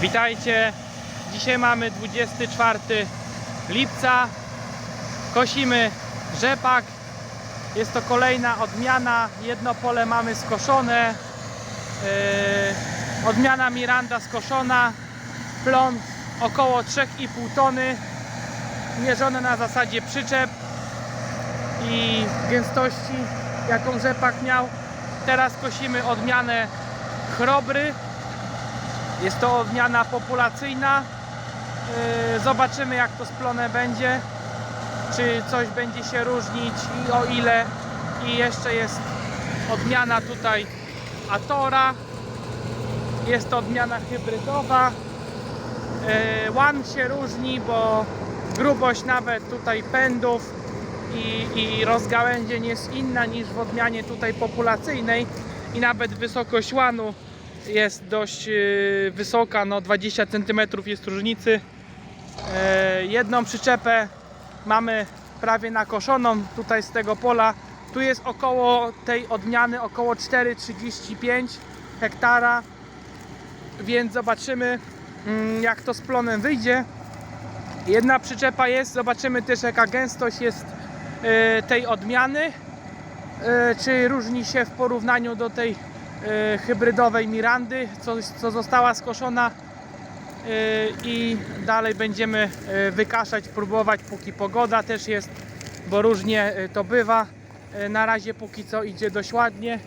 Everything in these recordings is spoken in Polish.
Witajcie. Dzisiaj mamy 24 lipca. Kosimy rzepak. Jest to kolejna odmiana. Jedno pole mamy skoszone. Yy, odmiana Miranda skoszona. Plon około 3,5 tony. Mierzone na zasadzie przyczep i gęstości, jaką rzepak miał. Teraz kosimy odmianę chrobry. Jest to odmiana populacyjna. Yy, Zobaczymy jak to splone będzie. Czy coś będzie się różnić i o ile. I jeszcze jest odmiana tutaj Atora. Jest to odmiana hybrydowa. Yy, Łan się różni, bo grubość nawet tutaj pędów i, i rozgałęzień jest inna niż w odmianie tutaj populacyjnej i nawet wysokość łanu jest dość yy, wysoka, no 20 cm jest różnicy. E, jedną przyczepę mamy prawie nakoszoną tutaj z tego pola. Tu jest około tej odmiany około 4,35 hektara, więc zobaczymy mm, jak to z plonem wyjdzie. Jedna przyczepa jest, zobaczymy też jaka gęstość jest e, tej odmiany. E, Czy różni się w porównaniu do tej hybrydowej Mirandy, co, co została skoszona Yy, i dalej będziemy yy, wykaszać, próbować póki pogoda też jest, bo różnie to bywa. Na razie póki co idzie dość ładnie.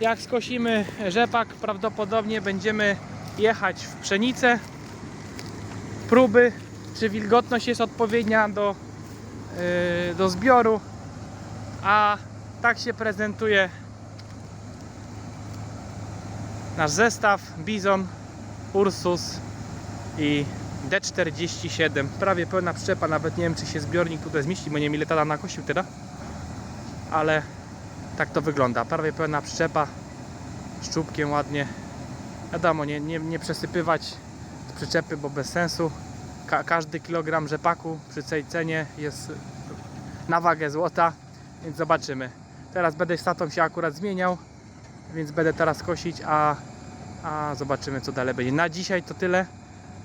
Jak skosimy rzepak, prawdopodobnie będziemy jechać w pszenicę. Próby, czy wilgotność jest odpowiednia do, do zbioru. A tak się prezentuje nasz zestaw Bizon, Ursus i D47, prawie pełna przyczepa, nawet nie wiem czy się zbiornik tutaj zmieści, bo nie wiem ile tata nakosił tyle, ale tak to wygląda, prawie pełna przyczepa, szczupkiem ładnie, wiadomo, nie, nie, nie przesypywać przyczepy, bo bez sensu, Ka każdy kilogram rzepaku przy tej cenie jest na wagę złota, więc zobaczymy. Teraz będę z tatą się akurat zmieniał, więc będę teraz kosić, a, a zobaczymy co dalej będzie. Na dzisiaj to tyle.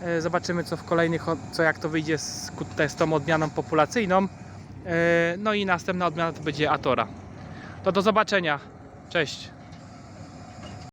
E, Zobaczymy co w kolejnych, co jak to wyjdzie z, z tą odmianą populacyjną. E, No i następna odmiana to będzie Atora. To do zobaczenia. Cześć.